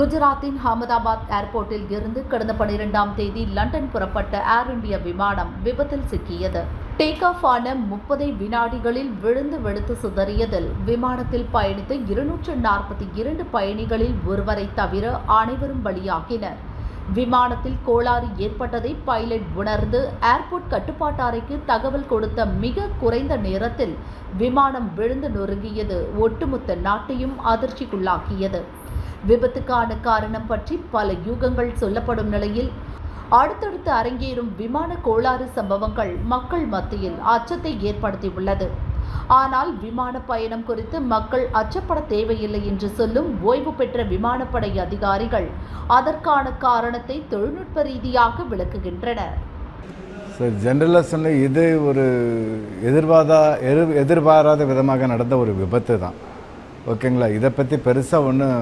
குஜராத்தின் அகமதாபாத் ஏர்போர்ட்டில் இருந்து கடந்த பனிரெண்டாம் தேதி லண்டன் புறப்பட்ட ஏர் இந்தியா விமானம் விபத்தில் சிக்கியது. டேக் ஆஃப் ஆன முப்பதை வினாடிகளில் விழுந்து வெடித்து சிதறியதில் விமானத்தில் பயணித்த இருநூற்று நாற்பத்தி இரண்டு பயணிகளில் ஒருவரை தவிர அனைவரும் பலியாகினர். விமானத்தில் கோளாறு ஏற்பட்டதை பைலட் உணர்ந்து ஏர்போர்ட் கட்டுப்பாட்டு அறைக்கு தகவல் கொடுத்த மிக குறைந்த நேரத்தில் விமானம் விழுந்து நொறுங்கியது. ஒட்டுமொத்த நாட்டையும் அதிர்ச்சிக்குள்ளாக்கியது. விபத்துக்கான காரணம் பற்றி பல யூகங்கள் சொல்லப்படும் நிலையில் அடுத்தடுத்து அரங்கேறும் விமான கோளாறு சம்பவங்கள் மக்கள் மத்தியில் அச்சத்தை ஏற்படுத்தியுள்ளது. ஆனால் விமான பயணம் குறித்து மக்கள் அச்சப்பட தேவையில்லை என்று சொல்லும் ஓய்வு பெற்ற விமானப்படை அதிகாரிகள் அதற்கான காரணத்தை தொழில்நுட்ப ரீதியாக விளக்குகின்றனர். ஜென்ரலாக சொன்ன இது ஒரு எதிர்பாரா எதிர் எதிர்பாராத விதமாக நடந்த ஒரு விபத்து தான் ஓகேங்களா? இதை பற்றி பெருசாக ஒன்றும்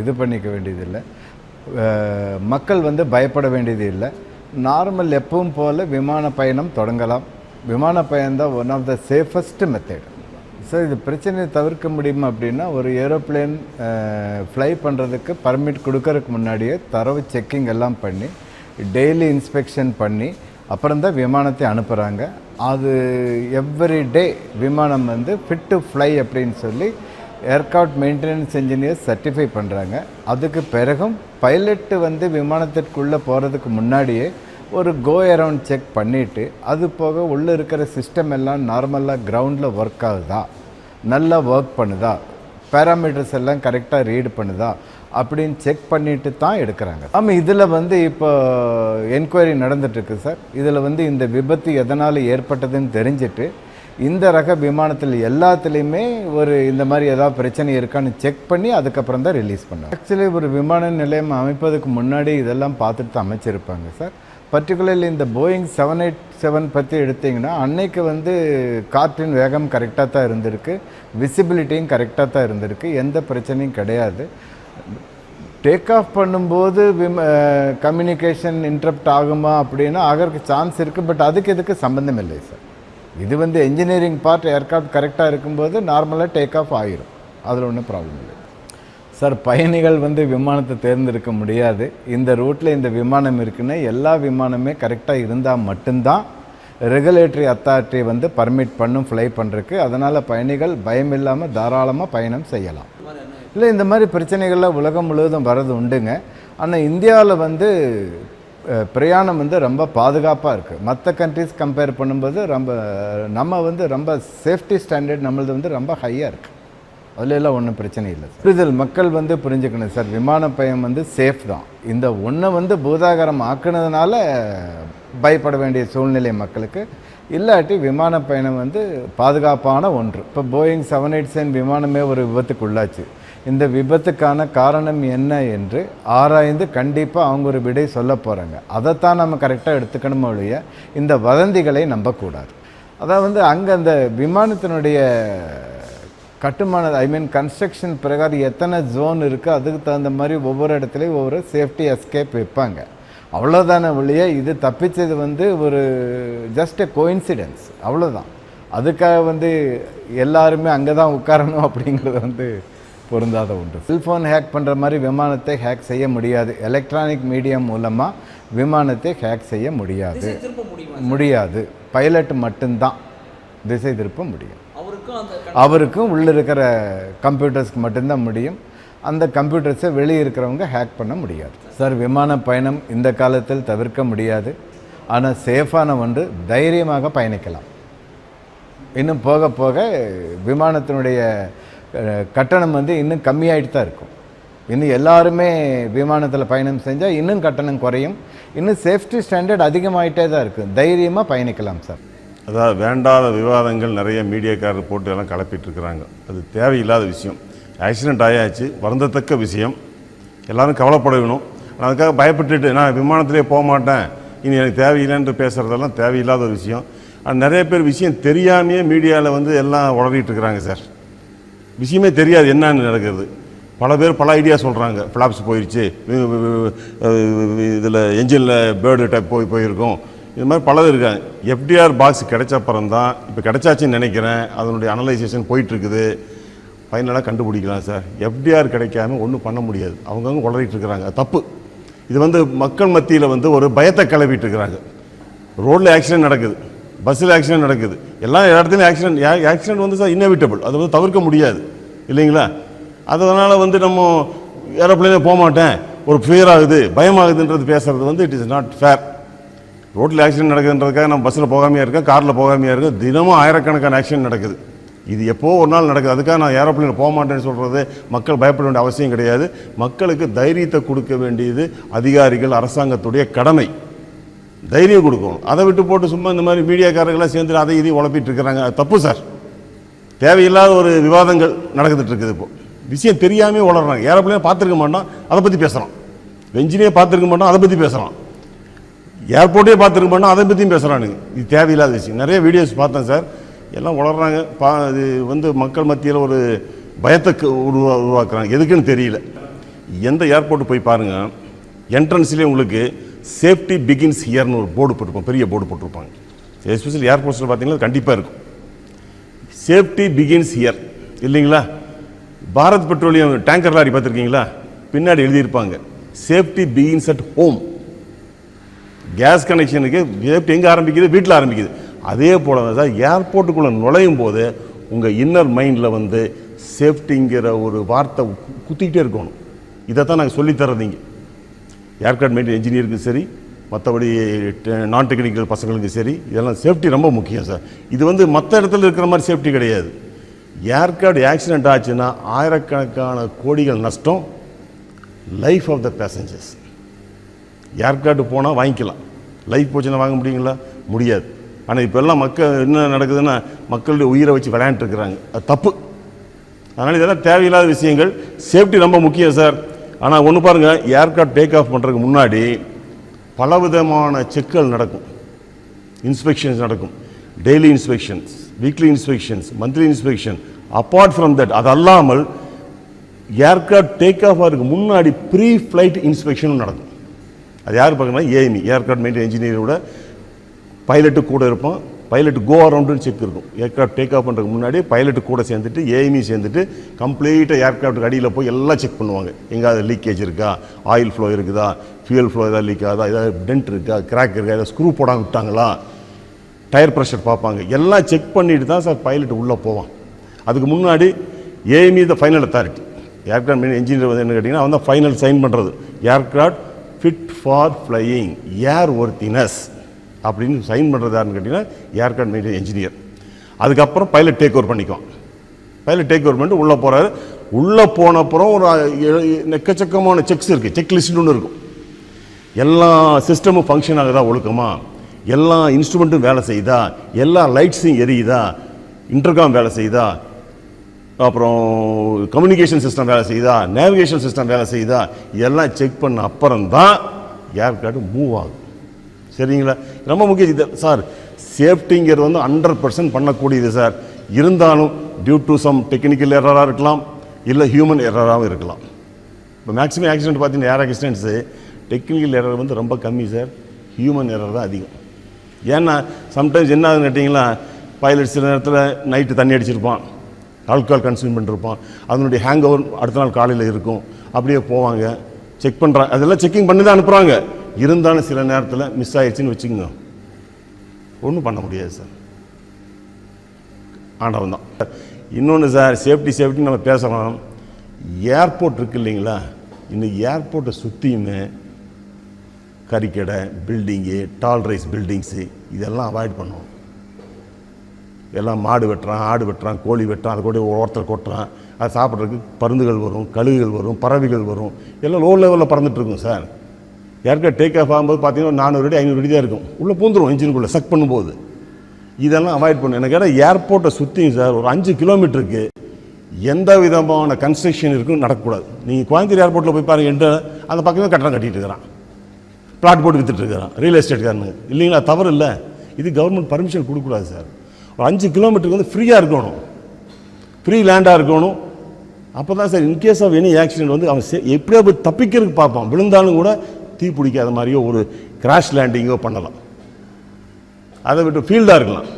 இது பண்ணிக்க வேண்டியதில்லை. மக்கள் வந்து பயப்பட வேண்டியது இல்லை நார்மல் எப்பவும் போல் விமான பயணம் தொடங்கலாம். விமான பயணம்தான் one of the safest method so இது பிரச்சனையை தவிர்க்க முடியுமா அப்படின்னா ஒரு ஏரோப்ளேன் ஃப்ளை பண்ணுறதுக்கு பர்மிட் கொடுக்கறதுக்கு முன்னாடியே தரவு செக்கிங் எல்லாம் பண்ணி டெய்லி இன்ஸ்பெக்ஷன் பண்ணி அப்புறம் தான் விமானத்தை அனுப்புகிறாங்க அது எவ்ரி டே விமானம் வந்து ஃபிட் டு ஃப்ளை அப்படின்னு சொல்லி ஏர்க்ராஃப்ட் மெயின்டெனன்ஸ் இன்ஜினியர் சர்டிஃபை பண்ணுறாங்க அதுக்கு பிறகும் பைலட்டு வந்து விமானத்திற்குள்ளே போகிறதுக்கு முன்னாடியே ஒரு கோ அரவுண்ட் செக் பண்ணிவிட்டு அது போக உள்ளே இருக்கிற சிஸ்டம் எல்லாம் நார்மலாக கிரவுண்டில் ஒர்க் ஆகுதா? நல்லா ஒர்க் பண்ணுதா? பேராமீட்டர்ஸ் எல்லாம் கரெக்டாக ரீட் பண்ணுதா? அப்படின்னு செக் பண்ணிட்டு தான் எடுக்கிறாங்க. ஆமாம் இதில் வந்து இப்போ என்கொயரி நடந்துட்டுருக்கு சார் இதில் வந்து இந்த விபத்து எதனால் ஏற்பட்டதுன்னு தெரிஞ்சுட்டு இந்த ரக விமானத்தில் எல்லாத்துலேயுமே ஒரு இந்த மாதிரி ஏதாவது பிரச்சனை இருக்கான்னு செக் பண்ணி அதுக்கப்புறம் தான் ரிலீஸ் பண்ணாங்க ஆக்சுவலி ஒரு விமான நிலையம் அமைப்பதுக்கு முன்னாடி இதெல்லாம் பார்த்துட்டு தான் அமைச்சிருப்பாங்க சார். பர்டிகுலர்லி இந்த போயிங் செவன் எயிட் செவன் பற்றி எடுத்திங்கன்னா அன்னைக்கு வந்து காற்றின் வேகம் கரெக்டாக தான் இருந்திருக்கு. விசிபிலிட்டியும் கரெக்டாக தான் இருந்திருக்கு. எந்த பிரச்சனையும் கிடையாது. டேக் ஆஃப் பண்ணும்போது விம கம்யூனிகேஷன் இன்டரப்ட் ஆகுமா அப்படின்னா ஆகிறதுக்கு சான்ஸ் இருக்குது பட் அதுக்கு இதுக்கு சம்மந்தம் இல்லை சார். இது வந்து என்ஜினியரிங் பார்ட் ஏர்க்ராஃப்ட் கரெக்டாக இருக்கும்போது நார்மலாக டேக் ஆஃப் ஆகிரும் அதில் ஒன்றும் ப்ராப்ளம் இல்லை. சார் பயணிகள் வந்து விமானத்தை தேர்ந்தெடுக்க முடியாது. இந்த ரூட்டில் இந்த விமானம் இருக்குன்னா எல்லா விமானமே கரெக்டாக இருந்தால் மட்டும்தான் ரெகுலேட்டரி அத்தாரிட்டி வந்து பர்மிட் பண்ணும் ஃப்ளை பண்ணுறதுக்கு அதனால் பயணிகள் பயம் இல்லாமல் தாராளமாக பயணம் செய்யலாம். இல்லை இந்த மாதிரி பிரச்சனைகள்லாம் உலகம் முழுவதும் வர்றது உண்டுங்க. ஆனால் இந்தியாவில் வந்து பிரயாணம் வந்து ரொம்ப பாதுகாப்பாக இருக்குது மற்ற கண்ட்ரிஸ் கம்பேர் பண்ணும்போது ரொம்ப நம்ம வந்து ரொம்ப சேஃப்டி ஸ்டாண்டர்ட் நம்மளது வந்து ரொம்ப ஹையாக இருக்குது அதுல எல்லாம் ஒன்றும் பிரச்சனை இல்லை சார் புரிதல் மக்கள் வந்து புரிஞ்சுக்கணும் சார் விமான பயணம் வந்து சேஃப் தான். இந்த ஒன்றை வந்து பூதாகரம் ஆக்குனதுனால பயப்பட வேண்டிய சூழ்நிலை மக்களுக்கு. இல்லாட்டி விமான பயணம் வந்து பாதுகாப்பான ஒன்று. இப்போ போயிங் செவன் எயிட் செவன் விமானமே ஒரு விபத்துக்கு உள்ளாச்சு இந்த விபத்துக்கான காரணம் என்ன என்று ஆராய்ந்து கண்டிப்பாக அவங்க ஒரு விடை சொல்ல போகிறாங்க அதைத்தான் நம்ம கரெக்டாக எடுத்துக்கணுமோ ஒழிய இந்த வதந்திகளை நம்பக்கூடாது. அதாவது அங்கே அந்த விமானத்தினுடைய கட்டுமான ஐ மீன் கன்ஸ்ட்ரக்ஷன் பிரகாரம் எத்தனை ஜோன் இருக்குது அதுக்கு தகுந்த மாதிரி ஒவ்வொரு இடத்துலையும் ஒவ்வொரு சேஃப்டி எஸ்கேப் வைப்பாங்க. அவ்வளோதான ஒழிய இது தப்பிச்சது வந்து ஒரு ஜஸ்ட் எ கோயின்சிடென்ஸ் அவ்வளோதான் அதுக்காக வந்து எல்லாருமே அங்கே தான் உட்காரணும் அப்படிங்கிறது வந்து பொருந்தாத ஒன்று. செல்ஃபோன் ஹேக் பண்ணுற மாதிரி விமானத்தை ஹேக் செய்ய முடியாது. எலக்ட்ரானிக் மீடியம் மூலமாக விமானத்தை ஹேக் செய்ய முடியாது. முடியாது. பைலட் மட்டும்தான். திசை திருப்ப முடியும். அவருக்கும் உள்ள இருக்கிற கம்ப்யூட்டர்ஸ்க்கு மட்டும்தான் முடியும். அந்த கம்ப்யூட்டர்ஸை வெளியே இருக்கிறவங்க ஹேக் பண்ண முடியாது. சார் விமான பயணம் இந்த காலத்தில் தவிர்க்க முடியாது. ஆனால் சேஃபான ஒன்று தைரியமாக பயணிக்கலாம். இன்னும் போக போக விமானத்தினுடைய கட்டணம் வந்து இன்னும் கம்மியாயிட்டு தான் இருக்கும். இன்னும் எல்லாருமே விமானத்தில் பயணம் செஞ்சால் இன்னும் கட்டணம் குறையும். இன்னும் சேஃப்டி ஸ்டாண்டர்ட் அதிகமாகிட்டே தான் இருக்குது தைரியமாக பயணிக்கலாம் சார். அதாவது வேண்டாத விவாதங்கள் நிறைய மீடியாக்காரர் போட்டு எல்லாம் கிளப்பிட்டு இருக்கிறாங்க. அது தேவையில்லாத விஷயம். ஆக்சிடென்ட் ஆயாச்சு. வருந்தத்தக்க விஷயம். எல்லாரும் கவலைப்பட வேணும் நான் அதுக்காக பயப்பட்டுட்டு நான் விமானத்திலே போக மாட்டேன். இனி எனக்கு தேவையில்லைன்ட்டு பேசுகிறதெல்லாம் தேவையில்லாத ஒரு விஷயம். ஆனால் நிறைய பேர் விஷயம் தெரியாமையே மீடியாவில் வந்து எல்லாம் உளறிட்டுருக்குறாங்க சார். விஷயமே தெரியாது என்னன்னு நடக்கிறது. பல பேர் பல ஐடியா சொல்கிறாங்க ஃப்ளாப்ஸ் போயிடுச்சு இதில் என்ஜினில் பேர்டு டைப் போய் போயிருக்கோம். இது மாதிரி பலது இருக்காங்க. எஃப்டிஆர் பாக்ஸ் கிடைச்ச அப்புறம் தான் இப்போ கிடைச்சாச்சுன்னு நினைக்கிறேன். அதனுடைய அனலைசேஷன் போயிட்டுருக்குது. ஃபைனலாக கண்டுபிடிக்கலாம் சார் எஃப்டிஆர் கிடைக்காம ஒன்றும் பண்ண முடியாது. அவங்கவுங்க உளறிட்டு இருக்கிறாங்க. தப்பு. இது வந்து மக்கள் மத்தியில் வந்து ஒரு பயத்தை கிளப்பிட்டு இருக்கிறாங்க. ரோட்டில் ஆக்சிடென்ட் நடக்குது. பஸ்ஸில் ஆக்சிடென்ட் நடக்குது. எல்லா இடத்துலையும் ஆக்சிடென்ட் ஆக்சிடென்ட் வந்து சார் இன்னெவிட்டபிள் அதை வந்து தவிர்க்க முடியாது. இல்லைங்களா? அதனால் வந்து நம்ம ஏரோப்ளைனே போக மாட்டேன். ஒரு ஃபியர் ஆகுது பயமாகுதுன்றது பேசுறது வந்து இட் இஸ் நாட் ஃபேர் ரோட்டில் ஆக்சிடென்ட் நடக்குதுன்றதுக்காக நம்ம பஸ்ஸில் போகாமையாக இருக்கேன் காரில் போகாமையாக இருக்கேன் தினமும் ஆயிரக்கணக்கான ஆக்சிடென்ட் நடக்குது. இது எப்போ ஒரு நாள் நடக்குது? அதுக்காக நான் ஏரோப்ளேனில் போக மாட்டேன்னு சொல்கிறது மக்கள் பயப்பட வேண்டிய அவசியம் கிடையாது. மக்களுக்கு தைரியத்தை கொடுக்க வேண்டியது அதிகாரிகள் அரசாங்கத்துடைய கடமை. தைரியம் கொடுக்கணும். அதை விட்டு போட்டு சும்மா இந்த மாதிரி மீடியாக்காரங்களாம் சேர்ந்து அதை இதையும் உழப்பிட்டு இருக்கிறாங்க தப்பு சார். தேவையில்லாத ஒரு விவாதங்கள் நடந்துட்டு இருக்குது இப்போ. விஷயம் தெரியாமே உளறாங்க ஏரோப்ளைன் பார்த்துருக்க மாட்டோம் அதை பற்றி பேசுகிறோம் வெஞ்சினே பார்த்துருக்க மாட்டோம் அதை பற்றி பேசுகிறோம் ஏர்போர்ட்டே பார்த்துருக்க மாட்டோம் அதை பற்றியும் பேசுகிறானுங்க இது தேவையில்லாத விஷயம். நிறைய வீடியோஸ் பார்த்தேன் சார். எல்லாம் உளறாங்க பா இது வந்து மக்கள் மத்தியில் ஒரு பயத்தை உருவா உருவாக்குறாங்க. எதுக்குன்னு தெரியல. எந்த ஏர்போர்ட்டு போய் பாருங்கள் என்ட்ரன்ஸ்லேயே உங்களுக்கு சேஃப்டி பிகின்ஸ் ஹியர்னு ஒரு போர்டு போட்டிருப்போம் பெரிய போர்டு போட்டிருப்பாங்க. எஸ்பெஷலி ஏர்போர்ட்ஸில் பார்த்தீங்கன்னா கண்டிப்பாக இருக்கும். சேஃப்டி பிகின்ஸ் ஹியர் இல்லைங்களா? பாரத் பெட்ரோலியம் டேங்கர் லாரி பார்த்துருக்கீங்களா? பின்னாடி எழுதியிருப்பாங்க. Safety begins at home gas கனெக்ஷனுக்கு safety எங்கே ஆரம்பிக்குது? வீட்டில் ஆரம்பிக்குது. அதே போல தான் ஏர்போர்ட்டுக்குள்ளே நுழையும் போது உங்கள் இன்னர் மைண்டில் வந்து சேஃப்டிங்கிற ஒரு வார்த்தை குத்திக்கிட்டே இருக்கணும். இதை தான் நாங்கள் சொல்லித்தரதீங்க ஏர்க்ராஃப்ட் மெயின் இன்ஜினியருக்கும் சரி மற்றபடி நான் டெக்னிக்கல் பசங்களுக்கும் சரி இதெல்லாம் சேஃப்டி ரொம்ப முக்கியம் சார். இது வந்து மற்ற இடத்துல இருக்கிற மாதிரி சேஃப்டி கிடையாது. ஏர்க்ராஃப்ட் ஆக்சிடென்ட் ஆச்சுன்னா ஆயிரக்கணக்கான கோடிகள் நஷ்டம் life of the passengers aircraft போனால் வாங்கிக்கலாம். லைஃப் போச்சுன்னா வாங்க முடியுங்களா? முடியாது. ஆனால் இப்போ எல்லாம் மக்கள் என்ன நடக்குதுன்னா மக்களுடைய உயிரை வச்சு விளையாண்டுருக்குறாங்க அது தப்பு. அதனால் இதெல்லாம் தேவையில்லாத விஷயங்கள். சேஃப்டி ரொம்ப முக்கியம் சார். ஆனால் ஒன்று பாருங்கள் ஏர்க்ராஃப்ட் டேக் ஆஃப் பண்ணுறதுக்கு முன்னாடி பலவிதமான செக்குகள் நடக்கும். இன்ஸ்பெக்ஷன்ஸ் நடக்கும். Daily inspections weekly inspections monthly inspection apart from that அது அல்லாமல் ஏர்க்ராஃப்ட் டேக் ஆஃப் ஆகிறதுக்கு முன்னாடி ப்ரீ ஃப்ளைட் இன்ஸ்பெக்ஷனும் நடக்கும். அது யார் பார்க்கணும்னா ஏஎம்இ ஏர்க்ராஃப்ட் மெயின்டைன் இன்ஜினியரோட பைலட்டு கூட இருப்பான். பைலட் கோ அரவுண்டுன்னு செக் இருக்கும். ஏர்க்ராஃப்ட் டேக் ஆஃப் பண்ணுறதுக்கு முன்னாடி பைலட் கூட சேர்ந்துட்டு ஏஎம்இ சேர்ந்துட்டு கம்ப்ளீட்டாக ஏர்க்ராஃப்ட்டுக்கு அடியில் போய் எல்லாம் செக் பண்ணுவாங்க. எங்கேயாவது லீக்கேஜ் இருக்கா? ஆயில் ஃப்ளோ இருக்குதா? ஃபியூல் ஃப்ளோ ஏதாவது லீக் ஆகுதா? ஏதாவது டென்ட் இருக்கா? கிராக் இருக்கா? ஏதாவது ஸ்க்ரூ போடாமல் விட்டாங்களா? டயர் ப்ரெஷர் பார்ப்பாங்க. எல்லாம் செக் பண்ணிட்டு தான் சார் பைலட் உள்ளே போவான். அதுக்கு முன்னாடி AME the final authority aircraft engineer engineer வந்து என்ன கேட்டிங்கன்னா அவன் தான் ஃபைனல் சைன் பண்ணுறது aircraft fit for flying airworthiness அப்படின்னு சைன் பண்ணுறது யாருன்னு கேட்டிங்கன்னா ஏர்கிராஃப்ட் மெயின் இன்ஜினியர் அதுக்கப்புறம் பைலட் டேக் ஓவர் பண்ணிக்குவான். பைலட் டேக் ஓவர் பண்ணிட்டு உள்ளே போகிறாரு உள்ளே போன அப்புறம் ஒரு எக்கச்சக்கமான செக்ஸ் இருக்குது செக் லிஸ்ட்னு ஒன்று இருக்கும். எல்லா சிஸ்டமும் ஃபங்க்ஷன் ஆகுதா ஒழுக்கமாக எல்லா இன்ஸ்ட்ருமெண்ட்டும் வேலை செய்யுதா? எல்லா லைட்ஸும் எரியுதா? இன்டர்காம் வேலை செய்யுதா? அப்புறம் கம்யூனிகேஷன் சிஸ்டம் வேலை செய்யுதா? நேவிகேஷன் சிஸ்டம் வேலை செய்யுதா? இதெல்லாம் செக் பண்ண அப்புறம் தான் ஏர்கார்டு மூவ் ஆகும் சரிங்களா? ரொம்ப முக்கியம். இது சார் சேஃப்டிங்கிறது வந்து ஹண்ட்ரட் பர்சன்ட் பண்ணக்கூடியது சார். இருந்தாலும் டியூ டு சம் டெக்னிக்கல் எரராக இருக்கலாம் இல்லை ஹியூமன் எரராகவும் இருக்கலாம். இப்போ மேக்ஸிமம் ஆக்சிடென்ட் பார்த்தீங்கன்னா ஏர் ஆக்சிடென்ட்ஸு டெக்னிக்கல் எரர் வந்து ரொம்ப கம்மி சார். ஹியூமன் எரர் தான் அதிகம். ஏன்னா சம்டைம்ஸ் என்ன ஆகுதுன்னு கேட்டிங்களா பைலட் சில நேரத்தில் நைட்டு தண்ணி அடிச்சிருப்பான். Alcohol consume பண்ணிருப்பான். அதனுடைய ஹேங் ஓவர் அடுத்த நாள் காலையில் இருக்கும். அப்படியே போவாங்க. செக் பண்ணுறாங்க அதெல்லாம் செக்கிங் பண்ணி தான் அனுப்புகிறாங்க இருந்தாலும் சில நேரத்தில் மிஸ் ஆயிடுச்சுன்னு வச்சுக்கோங்க. ஒன்றும் பண்ண முடியாது சார் ஆண்டவன் தான். இன்னொன்று சார் சேஃப்டி சேஃப்டி நம்ம பேசுகிறோம் ஏர்போர்ட் இருக்கு இல்லைங்களா? இந்த ஏர்போர்ட்டை சுற்றியுமே கறிக்கடை பில்டிங்கு டால் ரைஸ் பில்டிங்ஸு இதெல்லாம் அவாய்ட் பண்ணுவோம். எல்லாம் மாடு வெட்டுறான் ஆடு வெட்டுறான் கோழி வெட்டுறான் அது கூட ஒருத்தர் கொட்டுறான். அது சாப்பிட்றதுக்கு பருந்துகள் வரும் கழுகுகள் வரும் பறவைகள் வரும். எல்லாம் லோ லெவலில் பறந்துட்டுருக்கும் சார் ஏற்கனவே டேக் ஆஃப் ஆகும்போது பார்த்தீங்கன்னா நானூறு அடி ஐநூறு அடி தான் இருக்கும். உள்ளே பூந்துடும் இன்ஜினுக்குள்ளே சக் பண்ணும்போது. இதெல்லாம் அவாய்ட் பண்ணும் எனக்கு ஏன்னா ஏர்போர்ட்டை சுற்றியும் சார் ஒரு அஞ்சு கிலோமீட்டருக்கு எந்த விதமான கன்ஸ்ட்ரக்ஷன் இருக்கும் நடக்கக்கூடாது. நீங்கள் கோயம்புத்தூர் ஏர்போர்ட்டில் போய் பாருங்கள் என்ற அந்த பக்கமே கட்டணம் கட்டிட்டு இருக்கிறான். பிளாட் போட்டு வித்துட்டு இருக்கிறான். ரியல் எஸ்டேட்காரனு இல்லைங்களா? தவறு இல்லை. இது கவர்மெண்ட் பர்மிஷன் கொடுக்கக்கூடாது சார் ஒரு அஞ்சு கிலோமீட்டருக்கு வந்து ஃப்ரீயாக இருக்கணும். ஃப்ரீ லேண்டாக இருக்கணும். அப்போ தான் sir in case of any accident வந்து அவன் சே- எப்படியோ போய் தப்பிக்கிறதுக்கு பார்ப்பான். விழுந்தாலும் கூட தீ பிடிக்காத மாதிரியோ ஒரு கிராஷ் லேண்டிங்கோ பண்ணலாம். அதை விட்டு ஃபீல்டாக இருக்கலாம்.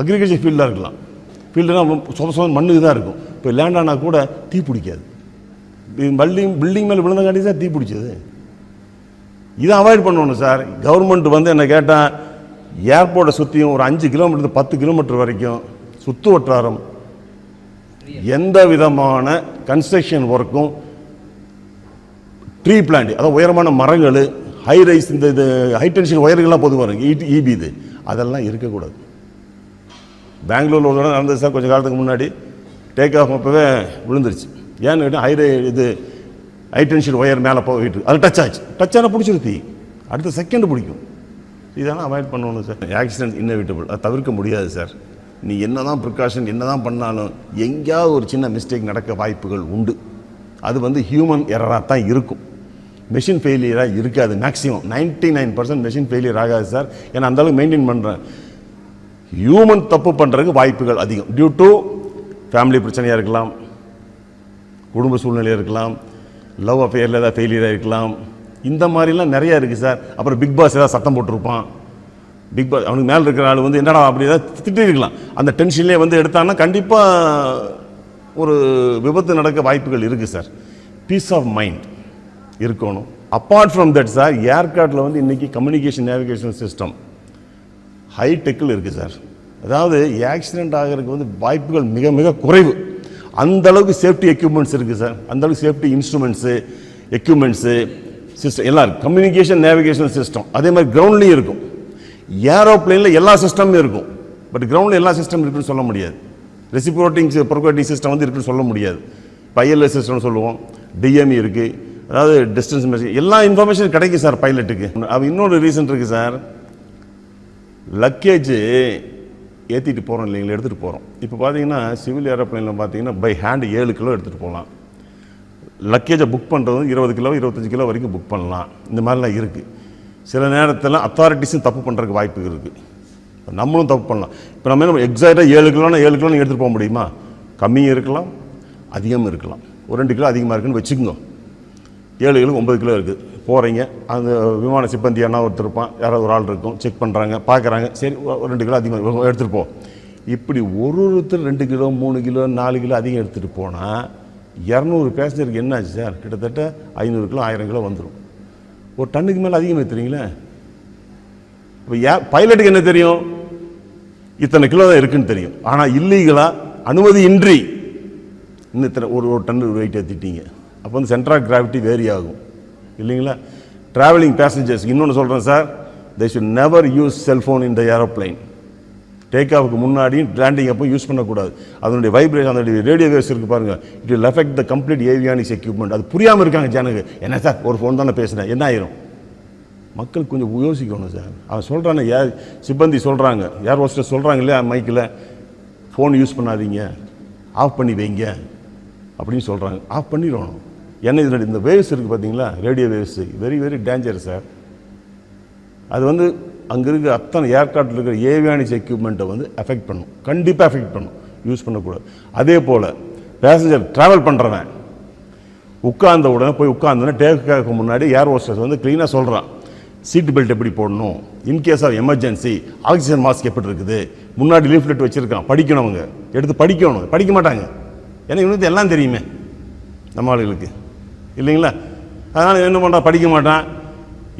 அக்ரிகல்ச்சர் ஃபீல்டாக இருக்கலாம். ஃபீல்டுனா சொத சொந்த மண்ணுக்கு தான் இருக்கும். இப்போ லேண்ட் ஆனால் கூட தீ பிடிக்காது. பில்டிங் பில்டிங் மேலே விழுந்தங்காட்டி தான் தீ பிடிச்சது. இதை அவாய்ட் பண்ணணும் சார் கவர்மெண்ட் வந்து என்னை கேட்டால் ஏர்போர்ட்டை சுற்றியும் ஒரு அஞ்சு கிலோமீட்டர் பத்து கிலோமீட்டர் வரைக்கும் சுற்று வட்டாரம் எந்த விதமான கன்ஸ்ட்ரக்ஷன் ஒர்க்கும் ட்ரீ பிளான்ட் அதாவது உயரமான மரங்கள் ஹை ரைஸ் இந்த இது ஹை டென்ஷன் ஒயர்கள்லாம் பொதுவாக இருக்கு இபி இது. அதெல்லாம் இருக்கக்கூடாது. பெங்களூரில் உள்ள நடந்தது சார் கொஞ்சம் காலத்துக்கு முன்னாடி. டேக் ஆஃப் அப்போவே விழுந்துருச்சு. ஏன்னு கேட்டால் ஹை இது ஹை டென்ஷன் ஒயர் மேலே போயிட்டு அது டச் ஆச்சு. டச் ஆனால் பிடிச்சிரு தீ. அடுத்த செகண்ட் பிடிக்கும். இதெல்லாம் அவாய்ட் பண்ணணும் சார். ஆக்சிடென்ட் இன்னவிட்டபிள் அது தவிர்க்க முடியாது சார். நீ என்ன தான் ப்ரிகாஷன் என்ன தான் பண்ணாலும் எங்கேயாவது ஒரு சின்ன மிஸ்டேக் நடக்க வாய்ப்புகள் உண்டு. அது வந்து ஹியூமன் எரராக தான் இருக்கும். மெஷின் ஃபெயிலியராக இருக்காது. Maximum ninety nine percent machine failure ஆகாது சார் ஏன்னா அந்த அளவுக்கு மெயின்டைன் பண்ணுறேன் ஹியூமன் தப்பு பண்ணுறதுக்கு வாய்ப்புகள் அதிகம். டியூ டு ஃபேமிலி பிரச்சனையாக இருக்கலாம் குடும்ப சூழ்நிலையாக இருக்கலாம் லவ் அஃபேரில் ஏதாவது ஃபெயிலியராக இருக்கலாம். இந்த மாதிரிலாம் நிறையா இருக்குது சார் அப்புறம் பிக் பாஸ் ஏதாவது சத்தம் போட்டிருப்பான். பிக் பாஸ் அவனுக்கு மேலே இருக்கிற ஆள் வந்து என்னடா அப்படி ஏதாவது திட்டிருக்கலாம் அந்த டென்ஷன்லேயே வந்து எடுத்தான்னா கண்டிப்பாக ஒரு விபத்து நடக்க வாய்ப்புகள் இருக்குது சார் பீஸ் ஆஃப் மைண்ட் இருக்கணும். அப்பார்ட் ஃப்ரம் தட் சார் ஏர்கார்ட்டில் வந்து இன்றைக்கி கம்யூனிகேஷன் நேவிகேஷன் சிஸ்டம் ஹைடெக்கில் இருக்குது சார் அதாவது ஆக்சிடென்ட் ஆகிறதுக்கு வந்து வாய்ப்புகள் மிக மிக குறைவு. அந்த அளவுக்கு சேஃப்டி எக்யூப்மெண்ட்ஸ் இருக்குது சார் அந்த அளவுக்கு சேஃப்டி இன்ஸ்ட்ருமெண்ட்ஸு எக்யூப்மெண்ட்ஸு சிஸ்டம் எல்லாம் இருக்குது கம்யூனிகேஷன் நேவிகேஷன் சிஸ்டம் அதே மாதிரி கிரவுண்ட்லேயும் இருக்கும். ஏரோப்ளேனில் எல்லா சிஸ்டமும் இருக்கும். பட் கிரவுண்டில் எல்லா சிஸ்டம் இருக்குன்னு சொல்ல முடியாது. ரெசிப்ரோட்டிங் ப்ரொக்கோட்டிங் சிஸ்டம் வந்து இருக்குன்னு சொல்ல முடியாது. பைஎல்எஸ் சிஸ்டம்னு சொல்லுவோம். டிஎம்இ இருக்குது அதாவது டிஸ்டன்ஸ் மெஷின். எல்லா இன்ஃபர்மேஷன் கிடைக்கும் சார் பைலட்டுக்கு அது இன்னொரு ரீசன் இருக்குது சார். லக்கேஜ் ஏற்றிட்டு போகிறோம் இல்லைங்களா எடுத்துகிட்டு போகிறோம் இப்போ பார்த்தீங்கன்னா சிவில் ஏரோப்ளைனில் பார்த்தீங்கன்னா பை ஹேண்டு ஏழு கிலோ எடுத்துகிட்டு போகலாம். லக்கேஜை புக் பண்ணுறதும் இருபது கிலோ இருபத்தஞ்சி கிலோ வரைக்கும் புக் பண்ணலாம். இந்த மாதிரிலாம் இருக்குது சில நேரத்தில் அத்தாரிட்டிஸும் தப்பு பண்ணுறதுக்கு வாய்ப்பு இருக்குது நம்மளும் தப்பு பண்ணலாம். இப்போ நம்ம என்ன எக்ஸாக்டாக ஏழு கிலோனா ஏழு கிலோன்னு எடுத்துகிட்டு போக முடியுமா? கம்மியும் இருக்கலாம் அதிகமும் இருக்கலாம். ஒரு ரெண்டு கிலோ அதிகமாக இருக்குன்னு வச்சுக்கோங்க. ஏழு கிலோ ஒம்பது கிலோ இருக்குது போகிறீங்க அந்த விமான சிப்பந்தி என்ன ஒருத்தர் இருப்பான். யாராவது ஒரு ஆள் இருக்கும். செக் பண்ணுறாங்க பார்க்குறாங்க சரி ஒரு ரெண்டு கிலோ அதிகமாக எடுத்துகிட்டு போ. இப்படி ஒரு ஒருத்தர் ரெண்டு கிலோ மூணு கிலோ நாலு கிலோ அதிகம் எடுத்துகிட்டு போனால் இரநூறு பேசஞ்சருக்கு என்ன ஆச்சு சார்? கிட்டத்தட்ட ஐநூறு கிலோ ஆயிரம் கிலோ வந்துடும் ஒரு டன்னுக்கு மேலே அதிகமாக தெரியுங்களே? இப்போ ஏ பைலட்டுக்கு என்ன தெரியும்? இத்தனை கிலோ தான் இருக்குன்னு தெரியும். ஆனால் இல்லீகலாக அனுமதி இன்றி இன்னும் இத்தனை ஒரு ஒரு டன் வெயிட் ஏற்றிட்டீங்க அப்போ வந்து சென்டர் ஆஃப் கிராவிட்டி வேரி ஆகும் இல்லைங்களா ட்ராவலிங் பேசஞ்சர்ஸ் இன்னொன்று சொல்கிறேன் sir they should never use cellphone in the aeroplane take ஆஃபுக்கு முன்னாடியும் லேண்டிங் அப்போ யூஸ் பண்ணக்கூடாது. அதனுடைய வைப்ரேஷன் அதனுடைய ரேடியோ வேவ்ஸ் இருக்குது பாருங்கள் it will affect the complete avionics equipment அது புரியாமல் இருக்காங்க ஜனங்க. என்ன சார் ஒரு ஃபோன் தானே பேசுகிறேன் என்ன ஆயிரும்? மக்கள் கொஞ்சம் யோசிக்கணும் சார் அவன் சொல்கிறாங்க ஏர் சிப்பந்தி சொல்கிறாங்க ஏர் ஹோஸ்டர் சொல்கிறாங்க இல்லையா மைக்கில் ஃபோன் யூஸ் பண்ணாதீங்க. ஆஃப் பண்ணி வைங்க. அப்படின்னு சொல்கிறாங்க ஆஃப் பண்ணிடணும். ஏன்னா இதனுடைய இந்த வேவ்ஸ் இருக்குது பார்த்தீங்களா radio waves very very danger sir அது வந்து அங்கே இருக்க அத்தனை ஏர்க்ராஃப்டில் இருக்கிற ஏவியானிக்ஸ் எக்யூப்மெண்ட்டை வந்து அஃபெக்ட் பண்ணும். கண்டிப்பாக அஃபெக்ட் பண்ணும். யூஸ் பண்ணக்கூடாது. அதே போல் பேசஞ்சர் ட்ராவல் பண்ணுறவன் உட்கார்ந்த உடனே போய் உட்கார்ந்தோடனே டேக்கு முன்னாடி ஏர் ஹோஸ்டர்ஸ் வந்து க்ளீனாக சொல்கிறான் சீட் பெல்ட் எப்படி போடணும்? In case of emergency oxygen mask எப்படி இருக்குது? முன்னாடி லீஃப்லெட் வச்சுருக்கான். படிக்கணும் அவங்க எடுத்து படிக்கணும். படிக்க மாட்டாங்க. ஏன்னா இவனுக்கு எல்லாம் தெரியுமே. நம்ம ஆளுகளுக்கு. இல்லைங்களா? அதனால் என்ன பண்ணுறான் படிக்க மாட்டான்.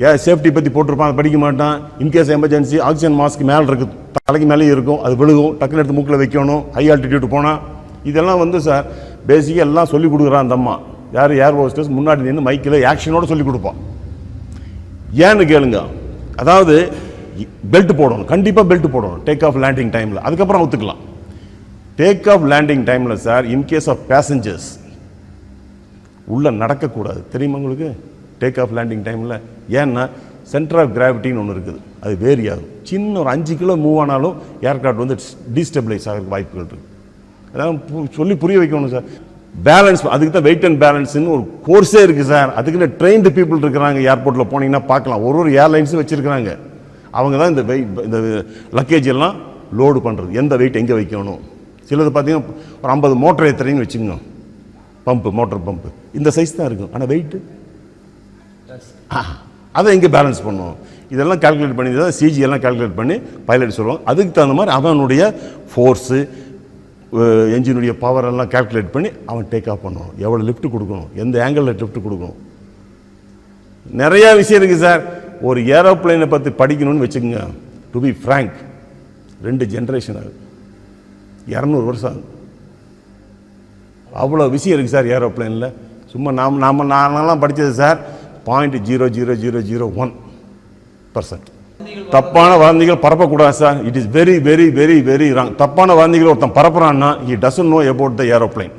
ஏன் சேஃப்டி பற்றி போட்டிருப்பான் அதை படிக்க மாட்டான். இன்கேஸ் எமர்ஜென்சி ஆக்சிஜன் மாஸ்க் மேலே இருக்கு தலைக்கு மேலேயும் இருக்கும் அது விழுகும் டக்குன்னு எடுத்து மூக்கில் வைக்கணும் ஹை ஆல்டிடியூட் போனால் இதெல்லாம் வந்து சார் பேசிக்காக எல்லாம் சொல்லி கொடுக்குறான் அந்த அம்மா. யார்? ஏர் ஹோஸ்டர்ஸ் முன்னாடி நின்று மைக்கில் ஆக்ஷனோடு சொல்லி கொடுப்பான். ஏன்னு கேளுங்க. அதாவது பெல்ட் போடணும் கண்டிப்பாக பெல்ட் போடணும் டேக் ஆஃப் லேண்டிங் டைமில் அதுக்கப்புறம் ஒத்துக்கலாம். டேக் ஆஃப் லேண்டிங் டைமில் sir in case of passengers உள்ளே நடக்கக்கூடாது. தெரியுமா உங்களுக்கு? டேக் ஆஃப் லேண்டிங் டைமில் ஏன்னா சென்டர் ஆஃப் கிராவிட்டின்னு ஒன்று இருக்குது. அது வேரி ஆகும் சின்ன ஒரு அஞ்சு கிலோ மூவ் ஆனாலும் ஏர்க்ராஃப்ட் வந்து டிஸ்டபிளைஸ் ஆகிறதுக்கு வாய்ப்புகள் இருக்குது அதான் பு- சொல்லி புரிய வைக்கணும் சார். பேலன்ஸ் அதுக்கு தான் வெயிட் அண்ட் பேலன்ஸ்னு ஒரு கோர்ஸே இருக்குது சார். அதுக்குன்னு ட்ரெயின்டு பீப்புள் இருக்கிறாங்க. ஏர்போர்ட்டில் போனீங்கன்னா பார்க்கலாம். ஒரு ஒரு ஏர்லைன்ஸும் வச்சுருக்கிறாங்க. அவங்க தான் இந்த வெயிட் இந்த லக்கேஜ் எல்லாம் லோடு பண்ணுறது எந்த வெயிட் எங்கே வைக்கணும்? சிலது பார்த்தீங்கன்னா ஒரு ஐம்பது மோட்டர் ஏற்றுறீங்கன்னு வச்சுக்கோங்க. பம்பு மோட்டர் பம்பு இந்த சைஸ் தான் இருக்கும். ஆனால் வெயிட்டு அதை எங்கே பேலன்ஸ் பண்ணும் இதெல்லாம் கால்குலேட் பண்ணி தான் சிஜி எல்லாம் கால்குலேட் பண்ணி பைலட் சொல்லுவாங்க அதுக்கு தகுந்த மாதிரி அவனுடைய ஃபோர்ஸு என்ஜினுடைய பவர் எல்லாம் கால்குலேட் பண்ணி அவன் டேக் ஆஃப் பண்ணணும் எவ்வளோ லிஃப்ட் கொடுக்கணும்? எந்த ஆங்கிளில் லிஃப்ட் கொடுக்கணும்? நிறைய விஷயம் இருக்குது சார் ஒரு ஏரோப்ளேனை பற்றி படிக்கணும்னு வச்சுக்கோங்க. டு பி ஃப்ரேங்க் ரெண்டு ஜென்ரேஷன் ஆகுது. இரநூறு வருஷம் ஆகுது. அவ்வளோ விஷயம் இருக்குது சார் ஏரோப்ளைனில் சும்மா நாம் நாம் நானெல்லாம் படித்தது sir point zero zero zero zero one percent தப்பான வார்த்தைகள் பரப்பக்கூடாது sir it is very very very very wrong தப்பான வார்த்தைகள் ஒருத்தன் பரப்புறான்னா he doesn't know about the aeroplane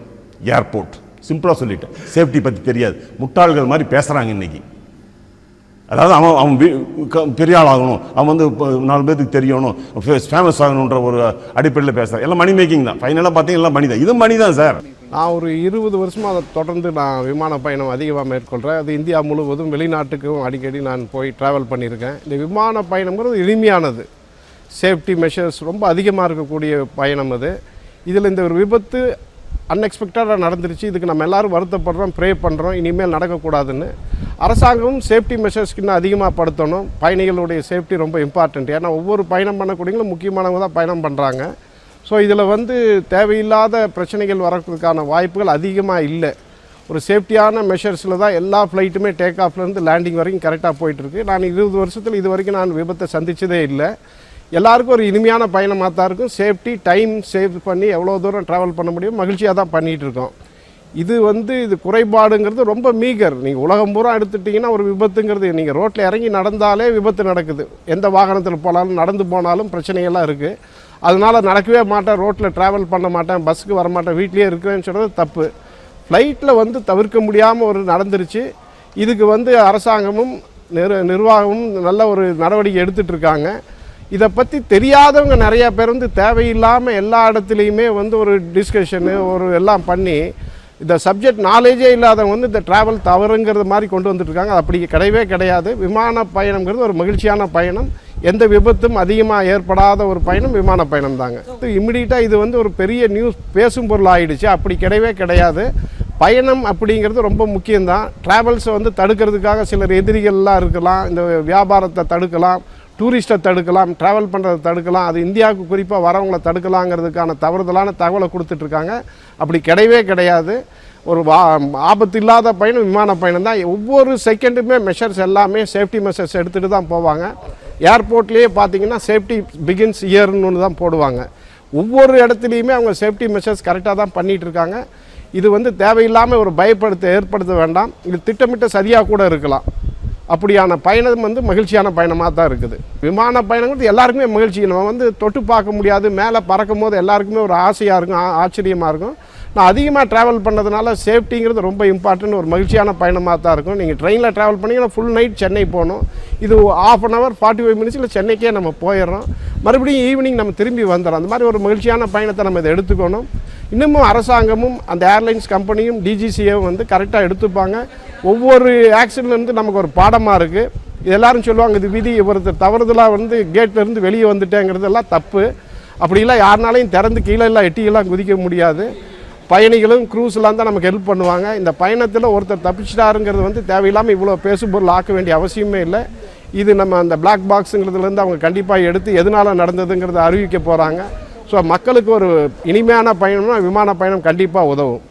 airport சிம்பிளாக சொல்லிட்டேன். சேஃப்டி பற்றி தெரியாது. முட்டாள்கள் மாதிரி பேசுகிறாங்க இன்றைக்கி அதாவது அவன் அவன் பெரிய ஆள் ஆகணும். அவன் வந்து இப்போ நாலு பேருக்கு தெரியணும். ஃபேமஸ் ஆகணுன்ற ஒரு அடிப்படையில் பேசுகிறான் எல்லாம் மணி மேக்கிங் தான். ஃபைனலாக பார்த்தீங்கன்னா எல்லாம் மணி தான். இது மணி தான் சார் நான் ஒரு இருபது வருஷமாக அதை தொடர்ந்து நான் விமான பயணம் அதிகமாக மேற்கொள்கிறேன் அது இந்தியா முழுவதும் வெளிநாட்டுக்கும் அடிக்கடி நான் போய் ட்ராவல் பண்ணியிருக்கேன். இந்த விமான பயணங்கிறது எளிமையானது. சேஃப்டி மெஷர்ஸ் ரொம்ப அதிகமாக இருக்கக்கூடிய பயணம் அது. இதில் இந்த ஒரு விபத்து அன்எக்ஸ்பெக்டடாக நடந்துருச்சு. இதுக்கு நம்ம எல்லாரும் வருத்தப்படுறோம் ப்ரே பண்ணுறோம் இனிமேல் நடக்கக்கூடாதுன்னு. அரசாங்கமும் சேஃப்டி மெஷர்ஸ்க்கு இன்னும் அதிகமாக படுத்தணும். பயணிகளுடைய சேஃப்டி ரொம்ப இம்பார்ட்டண்ட் ஏன்னா ஒவ்வொரு பயணம் பண்ணக்கூடியங்களும் முக்கியமானவங்க தான் பயணம் பண்ணுறாங்க ஸோ இதில் வந்து தேவையில்லாத பிரச்சனைகள் வரதுக்கான வாய்ப்புகள் அதிகமாக இல்லை. ஒரு சேஃப்டியான மெஷர்ஸில் தான் எல்லா ஃப்ளைட்டுமே டேக் ஆஃப்லேருந்து லேண்டிங் வரைக்கும் கரெக்டாக போயிட்டுருக்கு. நான் இருபது வருஷத்தில் இது வரைக்கும் நான் விபத்தை சந்தித்ததே இல்லை. எல்லாருக்கும் ஒரு இனிமையான பயணமாக தான் இருக்கும். சேஃப்டி டைம் சேவ் பண்ணி எவ்வளோ தூரம் ட்ராவல் பண்ண முடியும் மகிழ்ச்சியாக தான் பண்ணிகிட்டு இருக்கோம். இது வந்து இது குறைபாடுங்கிறது ரொம்ப மீகர் நீங்கள் உலகம் பூரா எடுத்துட்டிங்கன்னா ஒரு விபத்துங்கிறது நீங்கள் ரோட்டில் இறங்கி நடந்தாலே விபத்து நடக்குது. எந்த வாகனத்தில் போனாலும் நடந்து போனாலும் பிரச்சனைகள்லாம் இருக்குது அதனால் நடக்கவே மாட்டேன் ரோட்டில் ட்ராவல் பண்ண மாட்டேன் பஸ்ஸுக்கு வர மாட்டேன் வீட்லேயே இருக்கிறேன்னு சொல்கிறது தப்பு. ஃப்ளைட்டில் வந்து தவிர்க்க முடியாமல் ஒரு நடந்துருச்சு. இதுக்கு வந்து அரசாங்கமும் நிர் நிர்வாகமும் நல்ல ஒரு நடவடிக்கை எடுத்துகிட்ருக்காங்க இதை பற்றி தெரியாதவங்க நிறையா பேர் வந்து தேவையில்லாமல் எல்லா இடத்துலையுமே வந்து ஒரு டிஸ்கஷனு ஒரு எல்லாம் பண்ணி இந்த சப்ஜெக்ட் நாலேஜே இல்லாதவங்க வந்து இந்த ட்ராவல் தவறுங்கிறது மாதிரி கொண்டு வந்துட்டுருக்காங்க அது அப்படி கிடையவே கிடையாது. விமான பயணங்கிறது ஒரு மகிழ்ச்சியான பயணம். எந்த விபத்தும் அதிகமாக ஏற்படாத ஒரு பயணம் விமான பயணம் தாங்க. இம்மிடியட்டாக இது வந்து ஒரு பெரிய நியூஸ் பேசும் பொருள் ஆயிடுச்சு. அப்படி கிடையவே கிடையாது. பயணம் அப்படிங்கிறது ரொம்ப முக்கியம்தான். ட்ராவல்ஸை வந்து தடுக்கிறதுக்காக சிலர் எதிரிகள்லாம் இருக்கலாம். இந்த வியாபாரத்தை தடுக்கலாம். டூரிஸ்ட்டை தடுக்கலாம். ட்ராவல் பண்ணுறதை தடுக்கலாம். அது இந்தியாவுக்கு குறிப்பாக வரவங்களை தடுக்கலாங்கிறதுக்கான தவறுதலான தகவலை கொடுத்துட்ருக்காங்க அப்படி கிடையவே கிடையாது. ஒரு வா ஆபத்து இல்லாத பயணம் விமான பயணம் தான். ஒவ்வொரு செகண்டுமே மெஷர்ஸ் எல்லாமே சேஃப்டி மெஷர்ஸ் எடுத்துகிட்டு தான் போவாங்க. ஏர்போர்ட்லேயே பார்த்தீங்கன்னா சேஃப்டி பிகின்ஸ் இயர்னு ஒன்று தான் போடுவாங்க. ஒவ்வொரு இடத்துலையுமே அவங்க சேஃப்டி மெஷர்ஸ் கரெக்டாக தான் பண்ணிகிட்டு இருக்காங்க. இது வந்து தேவையில்லாமல் ஒரு பயப்படுத்த ஏற்படுத்த வேண்டாம். இது திட்டமிட்ட சரியாக கூட இருக்கலாம். அப்படியான பயணம் வந்து மகிழ்ச்சியான பயணமாக தான் இருக்குது. விமான பயணங்கிறது எல்லாருக்குமே மகிழ்ச்சி. நம்ம வந்து தொட்டு பார்க்க முடியாது. மேலே பறக்கும் போது எல்லாருக்குமே ஒரு ஆசையாக இருக்கும் ஆ- ஆச்சரியமாக இருக்கும். நான் அதிகமாக ட்ராவல் பண்ணதுனால சேஃப்டிங்கிறது ரொம்ப இம்பார்ட்டன்ட் ஒரு மகிழ்ச்சியான பயணமாக தான் இருக்கும். நீங்கள் ட்ரெயினில் ட்ராவல் பண்ணிங்கன்னா ஃபுல் நைட் சென்னை போகணும். இது half an hour forty five மினிட்ஸில் சென்னைக்கே நம்ம போயிடுறோம். மறுபடியும் ஈவினிங் நம்ம திரும்பி வந்துடும் அந்த மாதிரி ஒரு மகிழ்ச்சியான பயணத்தை நம்ம இதை எடுத்துக்கணும். இன்னமும் அரசாங்கமும் அந்த ஏர்லைன்ஸ் கம்பெனியும் டிஜிசிஏவும் வந்து கரெக்டாக எடுத்துப்பாங்க. ஒவ்வொரு ஆக்சிடென்ட்லேருந்து நமக்கு ஒரு பாடமாக இருக்குது எல்லாரும் சொல்லுவாங்க இது விதி ஒருத்தர் தவறுதலாக வந்து கேட்லேருந்து வெளியே வந்துட்டேங்கிறதெல்லாம் தப்பு. அப்படிலாம் யாருனாலையும் திறந்து கீழே எல்லாம் எட்டியெல்லாம் குதிக்க முடியாது. பயணிகளும் க்ரூஸ்லாம் தான் நமக்கு ஹெல்ப் பண்ணுவாங்க. இந்த பயணத்தில் ஒருத்தர் தப்பிச்சிட்டாருங்கிறது வந்து தேவையில்லாமல் இவ்வளோ பேசுபொருள் ஆக்க வேண்டிய அவசியமே இல்லை. இது நம்ம அந்த பிளாக் பாக்ஸுங்கிறதுலேருந்து அவங்க கண்டிப்பாக எடுத்து எதனால் நடந்ததுங்கிறத அறிவிக்க போகிறாங்க ஸோ மக்களுக்கு ஒரு இனிமையான பயணம்னா விமான பயணம் கண்டிப்பாக உதவும்.